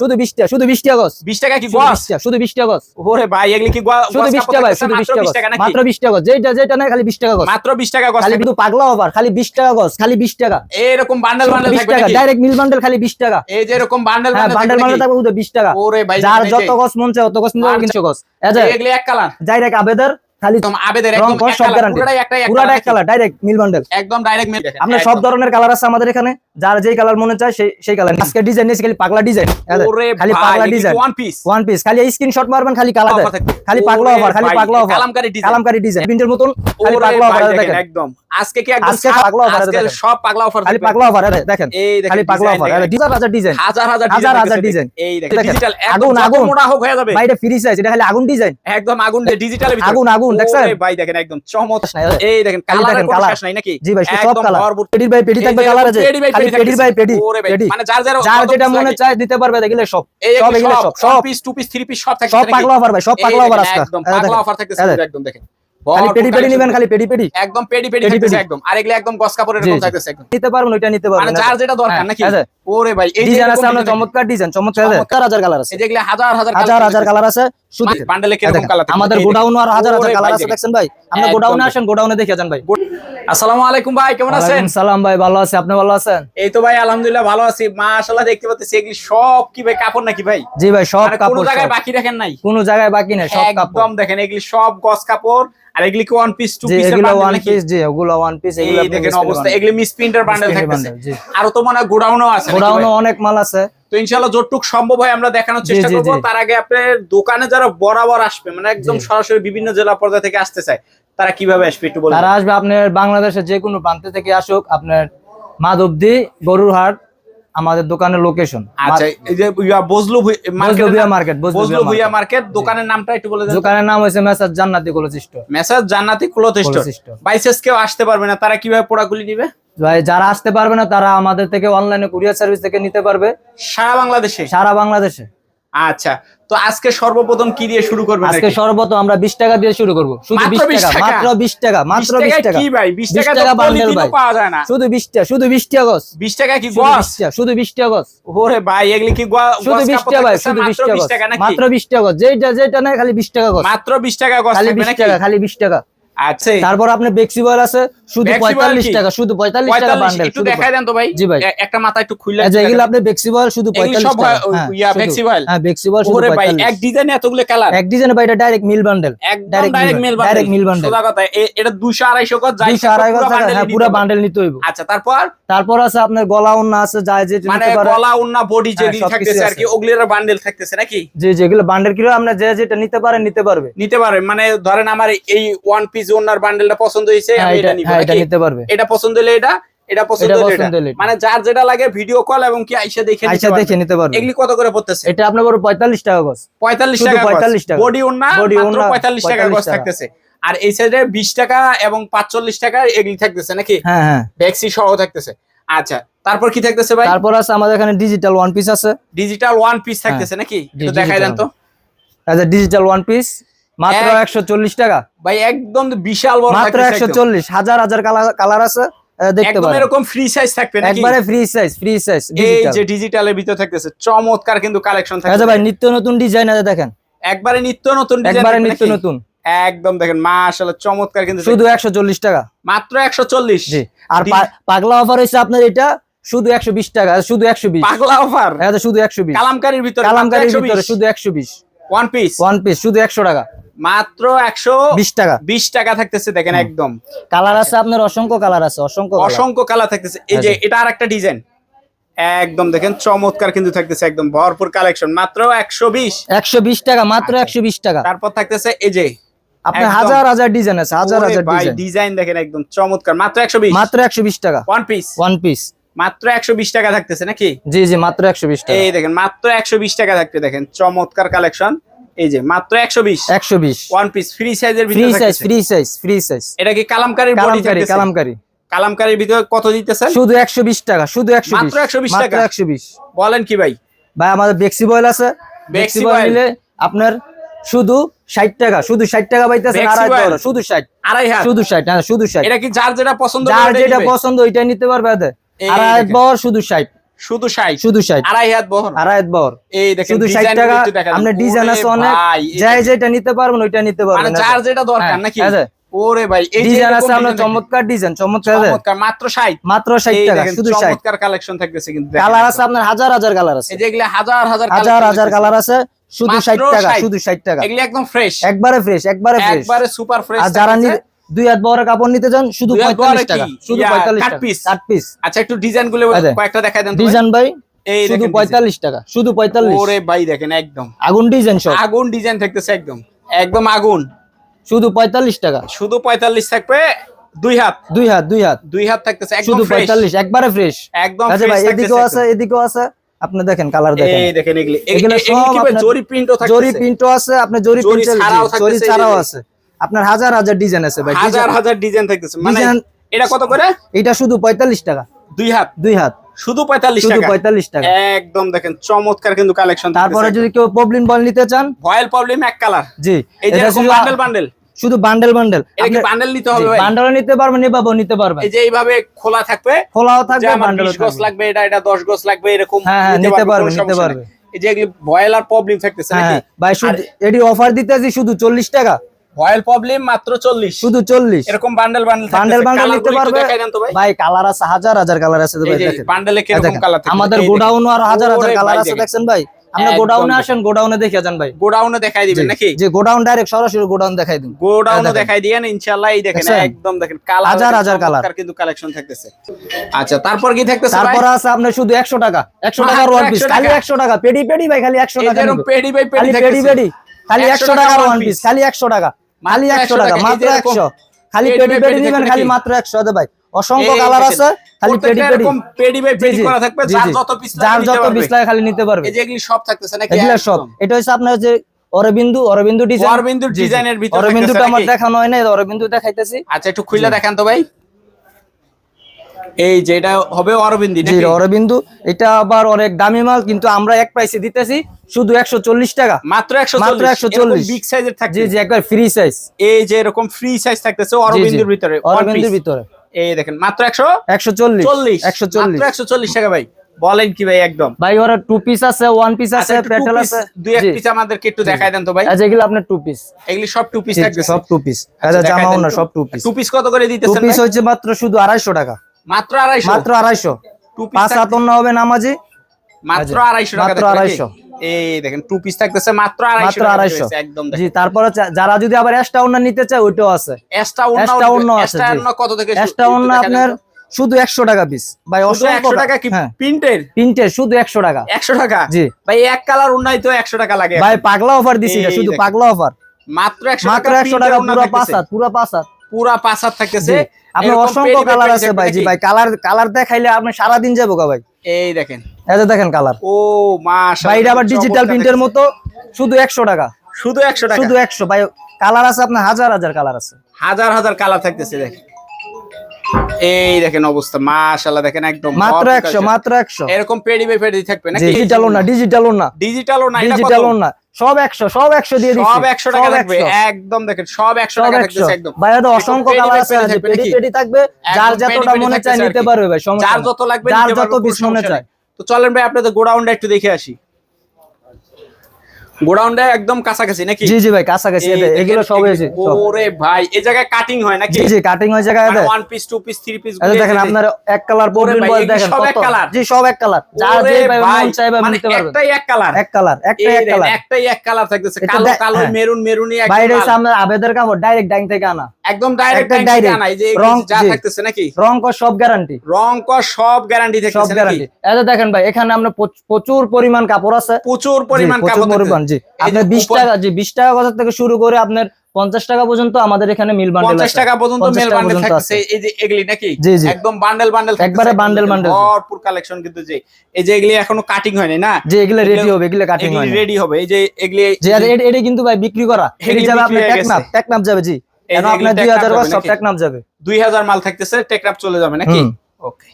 শুধু 20 শুধু 20 টাকা গজ। 20 টাকা কি শুধু গস 20 টাকা, শুধু 20 টাকা ওরে ভাই এগুলি কি শুধু 20 টাকা শুধু 20 টাকা গজ। টাকা নাকি? মাত্র 20 টাকা যেটা যেটা নাই খালি 20 টাকা গজ। মাত্র 20 টাকা গস খালি শুধু পাগলা অফার খালি 20 টাকা গজ খালি 20 টাকা। এরকম বান্ডেল বান্ডেল 20 টাকা ডাইরেক্ট মিল বান্ডেল খালি 20 টাকা। এই যে এরকম বান্ডেল বান্ডেল থাকবে শুধু 20 টাকা। ওরে ভাই যার যত গজ মন চায় তত গজ নিতে আর 300 গজ। এই যে এগুলি এক কালার ডাইরেক্ট আবেদর খালি একদম আবেদের পুরোটাই এক কালার ডাইরেক্ট মিল বান্ডেল একদম ডাইরেক্ট মিল আপনার সব ধরনের কালার আছে আমাদের এখানে? যার যেই কালার মনে চায় সেই সেই কালার আজকে ডিজাইন নিয়েছি খালি পাগলা ডিজাইন খালি পাগলা design one piece one piece খালি স্ক্রিনশট মারবেন খালি কালার খালি পাগলা অফার খালি পাগলা offer kalamkari design kalamkari design প্রিন্টের মতন খালি পাগলা অফার দেখেন, একদম। আজকে কি একদম আজকে পাগলা offer আজকে সব পাগলা অফার খালি পাগলা অফার দেখেন। এই দেখেন খালি পাগলা অফার দেখেন। ডিজাইন হাজার ডিজাইন হাজার হাজার হাজার হাজার design। এই দেখেন। ডিজিটাল আগুন, আগুন। মোড়া হোক হয়ে যাবে। ভাই এটা ফ্রি সাইজ এটা খালি আগুন ডিজাইন একদম আগুন ডিজিটাল আগুন, আগুন, দেখছেন? ভাই দেখেন একদম চমৎকার এই দেখেন কালার দেখেন, শেষ নাই নাকি? জি ভাই সব একদম কালার। পেডির ভাই পেডি থাকবে কালার আছে। পেডি ভাই পেডি পেডির ভাই পেডি ওরে ভাই, পেডি মানে যার যার যার যেটা মনে চায় দিতে পারবে দেখলে সব। সব এগুলো সব সব সব। Piece two piece three piece সব থাকছে সব পাগলা অফার ভাই সব পাগলা অফার দেখেন, একদম পাগলা অফার থাকতেছে একদম দেখেন। খালি পেডি পেডি collection। খালি পেডি পেডি একদম পেডি পেডি পেডি থাকতেছে একদম। আর এগুলো একদম গস কাপড়ের এরকম থাকতেছে একদম। নিতে পারবেন ওইটা নিতে মানে যার যেটা দরকার নাকি? ওরে ভাই এই ডিজাইন আছে আপনার চমৎকার ডিজাইন চমৎকার হাজার হাজার কালার আছে হাজার হাজার হাজার হাজার কালার আছে শুধু বান্ডেলে কীরকম কালার আমাদের গোডাউন আর হাজার হাজার কালার আছে ভাই? একদম গোডাউনে আসেন গোডাউনে দেখে যান ভাই। আসসালামু আলাইকুম ভাই কেমন আছেন? সালাম ভাই ভালো আছি। আপনি ভালো আছেন? এই তো ভাই আলহামদুলিল্লাহ ভালো আছি। মাশাআল্লাহ দেখতে পাচ্ছি এগুলি সব কি ভাই কাপড় নাকি ভাই? জি ভাই সব কাপড় কোনো জায়গায় বাকি রাখেন নাই? কোনো জায়গায় বাকি নাই সব কাপড়। একদম দেখেন এগুলি সব গস কাপড়। আর এগুলি কি ওয়ান পিস টু জি এগুলো ওয়ান পিস জি ওগুলো ওয়ান পিস এগুলো দেখেন অবস্থা এগুলি মিস প্রিন্টার বান্ডেল থাকতেছে printer bundle, জি। আরও তো মনে গোডাউনও আছে নাকি অনেক মাল আছে। তো ইনশাআল্লাহ যতটুক সম্ভব হয় আমরা দেখানোর চেষ্টা করব। তার আগে আপনার দোকানে যারা বরাবর আসবে মানে একদম সরাসরি বিভিন্ন জেলা পর্যায় থেকে আসতে চায় তারা কীভাবে আসবে একটু বলুন? তারা আসবে আপনার বাংলাদেশের যে কোনো প্রান্ত থেকে আসুক আপনার মাধবদি গরুরহাট আমাদের দোকানের লোকেশন আচ্ছা এই যে বজলু ভুইয়া মার্কেট বজলু ভুইয়া মার্কেট। দোকানের নামটা একটু বলে দেন। দোকানের নাম হয়েছে message Jannati store message Jannati cloth store বাইসেস কেউ আসতে পারবে না তারা কীভাবে পোড়াগুলি নিবে? ভাই যারা আসতে পারবে না তারা আমাদের থেকে অনলাইনে কুরিয়ার সার্ভিস থেকে নিতে পারবে। সারা বাংলাদেশে? সারা বাংলাদেশে। আচ্ছা তো আজকে সর্বপ্রথম কি দিয়ে শুরু করবেন আজকে? সর্বত আমরা বিশ টাকা দিয়ে শুরু করব। শুধু মাত্র বিশ 20 টাকা? মাত্র বিশ টাকা মাত্র বিশ টাকায় টাকা। কি ভাই? 20 20 টাকা তো ভাই। পাওয়া যায় না। শুধু বিশ টাকা শুধু বিশ টাকা গছ। 20 টাকা কি শুধু গস শুধু বিশ টাকা গছ। ওরে ভাই এগুলি কি গস শুধু বিশ কাপড় টাকা ভাই শুধু বিশ টাকা 20 গছ। টাকা মাত্র বিশ টাকা গছ। যেটা যেটা নাই খালি বিশ টাকা গছ। মাত্র 20 টাকা গস খালি থাকবে বিশ নাকি? টাকা খালি বিশ টাকা। আচ্ছা। তারপর আপনি বেক্সি বয়েল আছে শুধু Bexi Boil পঁয়তাল্লিশ কি? টাকা শুধু পঁয়তাল্লিশ টাকা বান্ডেল একটু দেখাই দেন তো ভাই। জি ভাই। একটা মাথা একটু খুললে আচ্ছা এগুলো আপনি শুধু এগুলি পঁয়তাল্লিশ সব টাকা। হয়- হ্যাঁ, ইয়া, শুধু- হ্যাঁ বেক্সি বয়েল শুধু ওরে ভাই এক ডিজাইনে এতগুলো কালার এক ডিজাইনে ভাই এটা ডাইরেক্ট মিল বান্ডেল একদম direct mill direct mill bundle। সোজা কথা এটা 200 250 গজ যাই দুইশো আড়াই গজ টাকা হ্যাঁ পুরো বান্ডেল নিতে হইব আচ্ছা তারপর? তারপর আছে আপনার গলা উন্না আছে যায় যে মানে গলা উন্না বডি হ্যাঁ, যেগুলি সবকিছু থাকতেছে আর কি ওগুলির বান্ডেল থাকতেছে নাকি? যে যেগুলো বান্ডেল কিলো আমরা যে যেটা নিতে পারে নিতে পারবে। নিতে পারে মানে ধরেন আমার এই ওয়ান পিস ওনার বান্ডেলটা পছন্দ হয়েছে হ্যাঁ আমি এটা নিব। হ্যাঁ এটা নিতে পারবে। এটা পছন্দ হলে এটা এটা পছন্দ হলে। মানে যার যেটা লাগে ভিডিও কল এবং কি আইসা দেখে আচ্ছা দেখে নিতে পারবে। এগুলি কত করে পড়তেছে? এটা আপনার বড় পঁয়তাল্লিশ টাকা গছ 45 টাকা 45 টাকা। বডি Body মাত্র ওড়না 45 টাকা 45 গজ থাকতেছে। আর এই সাইডে 20 টাকা এবং 45 টাকা এগুলি থাকতেছে নাকি? হ্যাঁ হ্যাঁ। ভ্যাক্সি সহ থাকতেছে। আচ্ছা তারপর কি থাকতেছে ভাই? তারপর আছে আমাদের এখানে ডিজিটাল ওয়ান পিস আছে। ডিজিটাল ওয়ান পিস থাকতেছে নাকি? একটু দেখাই দেন তো। আচ্ছা ডিজিটাল ওয়ান পিস মাত্র এক- একশো চল্লিশ টাকা। ভাই একদম বিশাল বড় মাত্র থাকতেছে একশো একদম। চল্লিশ হাজার হাজার কালার আছে দেখতে পারেন। এরকম ফ্রি সাইজ থাকবে নাকি? একবারে ফ্রি সাইজ ফ্রি সাইজ এই যে ডিজিটালের ভিতর থাকতেছে চমৎকার কিন্তু কালেকশন আচ্ছা ভাই নিত্য নতুন ডিজাইন আছে দেখেন। একবারে নিত্য নতুন ডিজাইন একবারে নিত্য নতুন। একদম দেখেন মাশাআল্লাহ চমৎকার কিন্তু শুধু একশো চল্লিশ টাকা। মাত্র 140 জি। আর পাগলা অফার হয়েছে আপনার এটা শুধু একশো বিশ টাকা শুধু একশো বিশ। পাগলা অফার শুধু একশো বিশ। কালামকারীর ভিতরে কালামকারীর ভিতরে শুধু একশো বিশ। ওয়ান পিস ওয়ান পিস শুধু একশো টাকা। মাত্র 120 বিশ টাকা। বিশ টাকা থাকতেছে দেখেন একদম। কালার আছে আপনার অসংখ্য কালার আছে অসংখ্য অসংখ্য কালার থাকতেছে। এই যে আচ্ছা। এটা আর একটা ডিজাইন একদম দেখেন চমৎকার কিন্তু থাকতেছে একদম ভরপুর কালেকশন মাত্র 120 একশো বিশ টাকা মাত্র আচ্ছা। একশো বিশ টাকা। তারপর থাকতেছে এই যে আপনার হাজার হাজার ডিজাইন আছে হাজার হাজার ডিজাইন দেখেন একদম চমৎকার। মাত্র 120 মাত্র একশো বিশ টাকা। ওয়ান পিস ওয়ান পিস মাত্র 120 টাকা থাকতেছে নাকি? জি জি মাত্র একশো বিশ টাকা। এই দেখেন মাত্র 120 টাকা থাকবে দেখেন চমৎকার কালেকশন। এই যে মাত্র 120 একশো বিশ। ওয়ান পিস ফ্রি সাইজের free size free size free size এটা কি কালামকারীর বডি কালামকারি থাকতেছে? কালামকারীর ভিতরে কত দিতেছেন? শুধু একশো বিশ টাকা শুধু একশো মাত্র 120 টাকা? একশো বিশ। বলেন কি ভাই? ভাই আমাদের বেক্সি বয়েল আছে। বেক্সি বয়েল নিলে আপনার শুধু ষাট টাকা শুধু ষাট টাকা পাইতেছেন আড়াই। শুধু ষাট। আড়াই হাত। শুধু ষাট হ্যাঁ শুধু ষাট। এটা কি যার যেটা পছন্দ যার যেটা পছন্দ ওইটাই নিতে পারবে আড়াই দেখেন। বর শুধু ষাট। শুধু 60 শুধু ষাট। আড়াই হাত বহর। আড়াই বর এই দেখেন শুধু ষাট টাকা। একটু ডিজাইন আছে অনেক। যাই যেটা নিতে পারবেন ওইটা নিতে মানে পারবেন যার যেটা দরকার হ্যাঁ, নাকি? ওরে ভাই এই ডিজাইন আছে আপনার চমৎকার ডিজাইন চমৎকার চমৎকার মাত্র 60 মাত্র টাকা শুধু চমৎকার কালেকশন থাকতেছে কিন্তু কালার আছে আপনার হাজার হাজার কালার আছে। এই যে হাজার হাজার হাজার হাজার কালার আছে শুধু মাত্র ষাট টাকা শুধু ষাট টাকা। এগুলি একদম ফ্রেশ একবারে ফ্রেশ একবারে ফ্রেশ একবারে সুপার ফ্রেশ আর যারা দুই হাত বড় কাপড় নিতে চান শুধু দুই হাত বড় পঁয়তাল্লিশ কি? টাকা শুধু টাকা। কাট পিস আচ্ছা একটু ডিজাইনগুলো আচ্ছা। কয়েকটা দেন ডিজাইন ভাই এই শুধু দেখেন পঁয়তাল্লিশ টাকা শুধু design। পঁয়তাল্লিশ। ওরে ভাই দেখেন একদম। আগুন ডিজাইন সব। আগুন ডিজাইন থাকতেছে একদম। একদম আগুন। শুধু পঁয়তাল্লিশ টাকা। শুধু পঁয়তাল্লিশ থাকবে দুই হাত। দুই হাত দুই হাত। দুই হাত থাকতেছে একদম শুধু ফ্রেশ পঁয়তাল্লিশ একবারে ফ্রেশ একদম আচ্ছা ভাই এদিকেও আছে এদিকেও আছে। আপনি দেখেন কালার দেখেন। এই দেখেন এগুলি এগুলো সব জরি প্রিন্টও জরি প্রিন্টও আছে আপনার জরি প্রিন্ট ছাড়াও আছে। আপনার হাজার হাজার ডিজাইন আছে ভাই। হাজার হাজার ডিজাইন থাকতেছে। মানে এটা কত করে? এটা শুধু পঁয়তাল্লিশ টাকা। দুই হাত? দুই হাত। শুধু পঁয়তাল্লিশ শুধু টাকা? পঁয়তাল্লিশ টাকা। একদম দেখেন চমৎকার কিন্তু কালেকশন তারপরে যদি কেউ প্রবলেম বল নিতে চান ভয়েল প্রবলেম এক কালার জি। এই এটা শুধু বান্ডেল বান্ডেল শুধু বান্ডেল বান্ডেল এটা কি বান্ডেল নিতে হবে ভাই? বান্ডেল নিতে পারবেন এভাবেও নিতে পারবেন এই যে এইভাবে খোলা থাকবে খোলাও থাকবে বান্ডেল 20 গজ লাগবে এটা এটা 10 গজ লাগবে এরকম হ্যাঁ, হ্যাঁ, নিতে পারবে, পারবে, নিতে সমস্যা পারবে। এই যে এগুলি ভয়েল আর প্রবলেম থাকতেছে নাকি? হ্যাঁ। ভাই শুধু এটি অফার দিতেছি শুধু চল্লিশ টাকা। ভয়েল প্রবলেম মাত্র 40 শুধু চল্লিশ। এরকম বান্ডেল বান্ডেল বান্ডেল বান্ডেল নিতে পারবে। ভাই। ভাই কালার আছে হাজার হাজার কালার আছে ভাই দেখেন। বান্ডেলে কীরকম দেখেন, কালার থাকে আমাদের গোডাউন আর হাজার হাজার কালার আছে দেখছেন ভাই? আমরা গোডাউনে আসেন গোডাউনে দেখে যান ভাই। গোডাউনে দেখাই দিবেন নাকি? যে গোডাউন ডাইরেক্ট সরাসরি গোডাউন দেখাই দিন। গোডাউনে দেখাই দিয়েন ইনশাআল্লাহ এই দেখেন একদম দেখেন। কালার হাজার হাজার colour। কিন্তু কালেকশন থাকতেছে। আচ্ছা তারপর কি থাকতেছে ভাই? তারপর আছে আপনার শুধু একশো টাকা। একশো মাত্র টাকার ওয়ান পিস খালি একশো টাকা। পেডি পেডি ভাই খালি একশো এই টাকা যে এরকম পেডি বাই পেডি পেডি থাকতেছে। পেডি খালি 100 টাকার ওয়ান পিস খালি একশো টাকা। খালি 100 টাকা। মাত্র যে এরকম একশো খালি পেডি পেডি নিবেন খালি মাত্র একশো দে ভাই অসংখ্য কালার আছে খালি পেডি পেডি। এরকম পেডি বাই পেডি করা থাকবে যার যত পিস যার যত পিস লাগে খালি নিতে পারবে। এই যে এগুলি সব থাকতেছে নাকি এগুলি সব। এটা হচ্ছে আপনার যে অরবিন্দু অরবিন্দু ডিজাইন অরবিন্দু ডিজাইনের ভিতরে অরবিন্দুটা আমার দেখানো হয় না অরবিন্দু দেখাইতেছি। আচ্ছা একটু খুলে দেখান তো ভাই। এই যে এটা হবে অরবিন্দি জি অরবিন্দু এটা আবার অনেক দামি মাল কিন্তু আমরা এক প্রাইসে দিতেছি শুধু একশো চল্লিশ টাকা। মাত্র 140 মাত্র 140 বিগ সাইজের জি জি একবার ফ্রি সাইজ এই যে এরকম ফ্রি সাইজ থাকতেছে অরবিন্দুর ভিতরে অরবিন্দুর। ভিতরে। এই দেখেন মাত্র 140 একশো চল্লিশ একশো চল্লিশ। মাত্র 140 টাকা ভাই। বলেন কি ভাই একদম। ভাই ওরা টু পিস আছে ওয়ান পিস আছে আচ্ছা two পেটেল piece, আছে। দুই এক পিস আমাদেরকে একটু দেখাই দেন তো ভাই। আচ্ছা এগুলো আপনার টু পিস এগুলি সব টু পিস থাকতেছে। সব টু পিস আচ্ছা, জামাও না সব টু পিস টু পিস কত করে টু দিতেছেন পিস হচ্ছে মাত্র শুধু আড়াইশো টাকা। মাত্র 250 মাত্র আড়াইশো। পাঁচ অন্য হবে নামাজি। মাত্র আচ্ছা, 250 টাকা মাত্র দেখবেন নাকি? 250 এই দেখেন টু পিস থাকতেছে মাত্র 250 মাত্র আড়াইশো। একদম জি তারপরে যারা যদি আবার এক্সট্রা নিতে চায় ওইটাও আছে। এক্সট্রা আছে কত থেকে এক্সট্রা আপনার শুধু একশো টাকা পিস ভাই শুধু অসংখ্য 100 টাকা কি হ্যাঁ। প্রিন্টের? শুধু একশো টাকা। 100 টাকা? জি। ভাই এক কালার উন্নয় তো 100 টাকা লাগে ভাই পাগলা অফার দিছি শুধু পাগলা অফার মাত্র 100 মাত্র একশো টাকা পুরো পাঁচ হাত পুরো পাঁচ হাত। পুরা পাসার থাকতেছে। আপনার অসংখ্য কালার আছে ভাই জি ভাই কালার কালার দেখাইলে আপনি সারা দিন যাব গা ভাই। এই দেখেন। এই দেখেন কালার ও মাশাআল্লাহ ভাই এটা আবার ডিজিটাল প্রিন্টের মতো শুধু একশো টাকা। শুধু 100 টাকা? শুধু একশো ভাই কালার আছে আপনার হাজার হাজার কালার আছে। হাজার হাজার কালার থাকতেছে দেখেন। এই দেখেন অবস্থা মাশাআল্লাহ দেখেন একদম মাত্র ভরপুর একশো কাজ। মাত্র একশো। এরকম পেডি বাই পেডি থাকবে নাকি? ডিজিটালও না ডিজিটালও না। ডিজিটালও না? ডিজিটালও না সব একশো সব একশো দিয়ে দিচ্ছি। সব 100 টাকা থাকবে একদম দেখেন সব 100 টাকা থাকতেছে একদম। ভাই এটা অসংখ্য কালার আছে পেডি পেডি থাকবে যার যতটা মনে চায় নিতে পারবে ভাই সমস্যা যার যত লাগবে যার যত পিস মনে চায়। তো চলেন ভাই আপনাদের গোডাউনটা একটু দেখে আসি। গোডাউনটা একদম কাছাকাছি নাকি? জি জি ভাই কাছাকাছি এগুলো সব ওরে ভাই এই জায়গায় কাটিং হয় নাকি? জি জি কাটিং হয়ে জায়গায় one piece two piece three piece দেখেন আপনার এক কালার বল দেখেন সব এক colour? জি সব এক কালার যার যে ভাই মন চাইবে মানে নিতে পারবে একটাই এক কালার এক কালার একটাই এক কালার একটাই এক কালার থাকতেছে কালো কালো হ্যাঁ। মেরুন মেরুনই। এসে আপনার আবেদের কাপড় ডাইরেক্ট ডাইং থেকে আনা। একদম ডাইরেক্ট একটা direct। আনা এই যে রং, যা থাকতেছে নাকি? রং কর সব গ্যারান্টি রং কর সব গ্যারান্টি সব থাকতেছে নাকি? গ্যারান্টি এই দেখেন ভাই এখানে আমরা প্রচুর পরিমাণ কাপড় আছে। প্রচুর পরিমাণ কাপড় পরিমাণ জি। থাকতেছে। এই যে আপনার বিশ টাকা জি বিশ টাকা কথা থেকে শুরু করে আপনার পঞ্চাশ টাকা পর্যন্ত আমাদের এখানে মিল বান্ডেল পঞ্চাশ টাকা পর্যন্ত 50 বান্ডেল পর্যন্ত এই যে এগুলি নাকি? জি, জি। একদম বান্ডেল বান্ডেল একবারে bundle bundle, ভরপুর কালেকশন কিন্তু যে এই যে এগুলি এখনও কাটিং হয়নি না? যে এগুলো রেডি হবে এগুলো কাটিং রেডি হবে। এই যে এগুলি যে আর এটা কিন্তু ভাই বিক্রি করা। এগুলি যাবে আপনার টেকনাপ টেকনাপ যাবে জি। এই আপনার এগুলি দুই হাজার সব যাবে টেকনাপ যাবে। দুই হাজার মাল থাকতেছে টেকনাপ চলে যাবে নাকি? ওকে